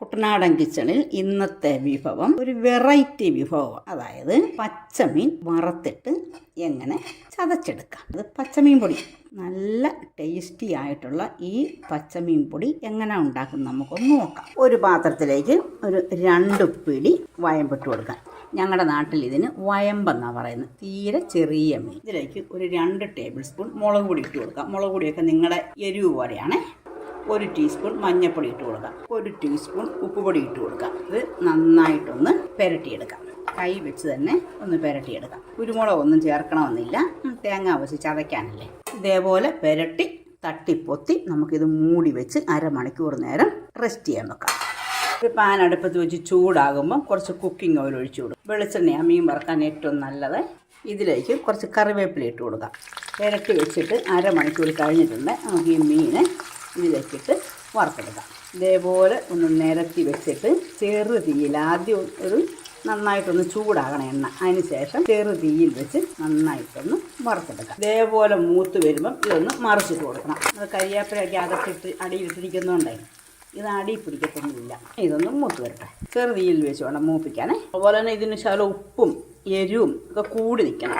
കുട്ടനാടൻ കിച്ചണിൽ ഇന്നത്തെ വിഭവം ഒരു വെറൈറ്റി വിഭവം. അതായത് പച്ചമീൻ വറുത്തിട്ട് എങ്ങനെ ചതച്ചെടുക്കാം. അത് പച്ചമീൻ പൊടി. നല്ല ടേസ്റ്റി ആയിട്ടുള്ള ഈ പച്ചമീൻ പൊടി എങ്ങനെ ഉണ്ടാക്കും നമുക്കൊന്ന് നോക്കാം. ഒരു പാത്രത്തിലേക്ക് ഒരു രണ്ട് പിടി വയമ്പിട്ട് കൊടുക്കാം. ഞങ്ങളുടെ നാട്ടിൽ ഇതിന് വയമ്പെന്നാണ് പറയുന്നത്. തീരെ ചെറിയ മീൻ. ഇതിലേക്ക് ഒരു രണ്ട് ടേബിൾ സ്പൂൺ മുളക് പൊടി ഇട്ട് കൊടുക്കാം. മുളക് പൊടിയൊക്കെ നിങ്ങളുടെ എരിവ് പോലെയാണേ. ഒരു ടീസ്പൂൺ മഞ്ഞൾപ്പൊടി ഇട്ട് കൊടുക്കാം. ഒരു ടീസ്പൂൺ ഉപ്പുപൊടി ഇട്ട് കൊടുക്കാം. ഇത് നന്നായിട്ടൊന്ന് പുരട്ടിയെടുക്കാം. കൈ വെച്ച് തന്നെ ഒന്ന് പുരട്ടിയെടുക്കാം. കുരുമുളക് ഒന്നും ചേർക്കണമെന്നില്ല തേങ്ങ വെച്ച് ചതയ്ക്കാനല്ലേ. ഇതേപോലെ പുരട്ടി തട്ടിപ്പൊത്തി നമുക്കിത് മൂടി വെച്ച് അരമണിക്കൂർ നേരം റെസ്റ്റ് ചെയ്യാൻ വെക്കാം. ഒരു പാൻ അടുപ്പത്ത് വെച്ച് ചൂടാകുമ്പോൾ കുറച്ച് കുക്കിംഗ് ഓയിൽ ഒഴിച്ചു കൊടുക്കും. വെളിച്ചെണ്ണ മീൻ വറക്കാൻ ഏറ്റവും നല്ലത്. ഇതിലേക്ക് കുറച്ച് കറിവേപ്പില ഇട്ട് കൊടുക്കാം. പുരട്ടി വെച്ചിട്ട് അരമണിക്കൂർ കഴിഞ്ഞിട്ടുണ്ട്. നമുക്ക് ഈ മീൻ ഇതിലേക്കിട്ട് വറുത്തെടുക്കാം. ഇതേപോലെ ഒന്ന് നിരത്തി വെച്ചിട്ട് ചെറു തീയിൽ ആദ്യം ഒരു നന്നായിട്ടൊന്ന് ചൂടാകണം എണ്ണ. അതിന് ശേഷം ചെറു തീയിൽ വെച്ച് നന്നായിട്ടൊന്ന് വറുത്തെടുക്കാം. ഇതേപോലെ മൂത്ത് വരുമ്പം ഇതൊന്ന് മറിച്ചിട്ട് കൊടുക്കണം. അത് കരിയാപ്പിലൊക്കെ അകത്തിട്ട് അടിയിലിട്ടിരിക്കുന്നതുകൊണ്ടേ ഇത് അടി പിടിക്കത്തൊന്നുമില്ല. ഇതൊന്ന് മൂത്ത് വരട്ടെ. ചെറു തീയിൽ വെച്ച് വേണം മൂപ്പിക്കാനേ. അതുപോലെ തന്നെ ഇതിന് ശകലം ഉപ്പും എരിവും ഒക്കെ കൂടി നിൽക്കണം.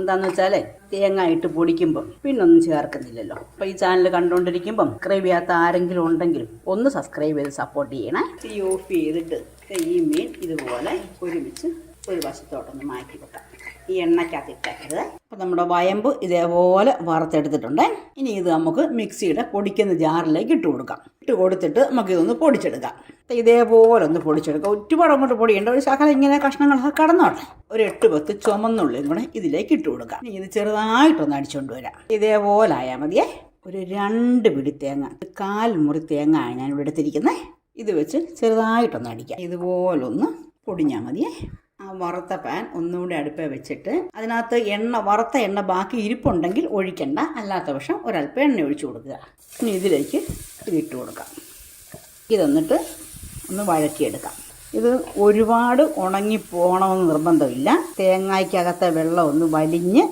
എന്താന്ന് വെച്ചാലേ തേങ്ങ ഇട്ട് പൊടിക്കുമ്പം പിന്നൊന്നും ചേർക്കുന്നില്ലല്ലോ. അപ്പോൾ ഈ ചാനൽ കണ്ടുകൊണ്ടിരിക്കുമ്പം സബ്സ്ക്രൈബ് ചെയ്യാത്ത ആരെങ്കിലും ഉണ്ടെങ്കിലും ഒന്ന് സബ്സ്ക്രൈബ് ചെയ്ത് സപ്പോർട്ട് ചെയ്യണേ. തീ ഓഫ് ചെയ്തിട്ട് ഈ മീൻ ഇതുപോലെ ഒരുമിച്ച് ഒരു വശത്തോട്ടൊന്ന് മാറ്റി വെക്കാം ഈ എണ്ണയ്ക്കകത്ത് ഇട്ടേക്കരുത്. അപ്പോൾ നമ്മുടെ വയമ്പ് ഇതേപോലെ വറുത്തെടുത്തിട്ടുണ്ട്. ഇനി ഇത് നമുക്ക് മിക്സിയുടെ പൊടിക്കുന്ന ജാറിലേക്ക് ഇട്ട് കൊടുക്കാം. ഇട്ട് കൊടുത്തിട്ട് നമുക്ക് ഇതൊന്ന് പൊടിച്ചെടുക്കാം. ഇതേപോലെ ഒന്ന് പൊടിച്ചെടുക്കാം. ഒരുപാട് അങ്ങോട്ട് പൊടിയേണ്ട ഒരു ശകലം ഇങ്ങനെ കഷ്ണങ്ങളൊക്കെ കടന്നോട്ടെ. ഒരു എട്ട് പത്ത് ചുമന്നുള്ളിയും കൂടെ ഇതിലേക്ക് ഇട്ട് കൊടുക്കാം. ഇനി ഇത് ചെറുതായിട്ടൊന്ന് അടിച്ചുകൊണ്ട് വരാം. ഇതേപോലെ ആയാൽ മതിയേ. ഒരു രണ്ട് പിടി തേങ്ങ കാൽ മുറി തേങ്ങ ആണ് ഞാൻ ഇവിടെ എടുത്തിരിക്കുന്നത് ഇത് വെച്ച് ചെറുതായിട്ടൊന്ന് അടിക്കാം. ഇതുപോലൊന്ന് പൊടിഞ്ഞാൽ മതിയേ. ആ വറുത്ത പാൻ ഒന്നുകൂടി അടുപ്പേ വെച്ചിട്ട് അതിനകത്ത് എണ്ണ വറുത്ത എണ്ണ ബാക്കി ഇരിപ്പുണ്ടെങ്കിൽ ഒഴിക്കണ്ട. അല്ലാത്ത പക്ഷം ഒരല്പം എണ്ണ ഒഴിച്ചു കൊടുക്കുക. ഇനി ഇതിലേക്ക് ഇതിട്ട് കൊടുക്കാം. ഇതൊന്നിട്ട് ഒന്ന് വഴറ്റിയെടുക്കാം. ഇത് ഒരുപാട് ഉണങ്ങി പോകണമെന്ന് നിർബന്ധമില്ല. തേങ്ങായ്ക്കകത്തെ വെള്ളം ഒന്ന് വലിഞ്ഞ്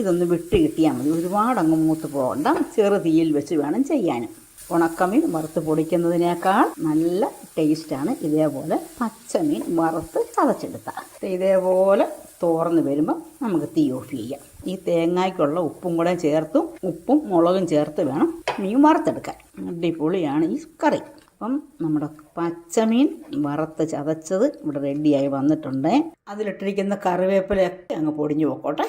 ഇതൊന്ന് വിട്ട് കിട്ടിയാൽ മതി. ഒരുപാട് അങ്ങ് മൂത്ത് പോകണ്ട. ചെറു തീയിൽ വെച്ച് വേണം ചെയ്യാനും ഉണക്കമീൻ വറുത്ത് പൊടിക്കുന്നതിനേക്കാൾ നല്ല ടേസ്റ്റാണ് ഇതേപോലെ പച്ചമീൻ വറുത്ത് ചതച്ചെടുത്താൽ ഇതേപോലെ തോർന്ന് വരുമ്പോൾ നമുക്ക് തീ ഓഫ് ചെയ്യാം. ഈ തേങ്ങയ്ക്കുള്ള ഉപ്പും കൂടെ ചേർത്തും ഉപ്പും മുളകും ചേർത്ത് വേണം മീൻ വറുത്തെടുക്കാൻ. അടിപൊളിയാണ് ഈ കറി. അപ്പം നമ്മുടെ പച്ചമീൻ വറുത്ത് ചതച്ചത് ഇവിടെ റെഡിയായി വന്നിട്ടുണ്ട്. അതിലിട്ടിരിക്കുന്ന കറിവേപ്പിലയൊക്കെ അങ്ങ് പൊടിഞ്ഞു പോക്കോട്ടെ.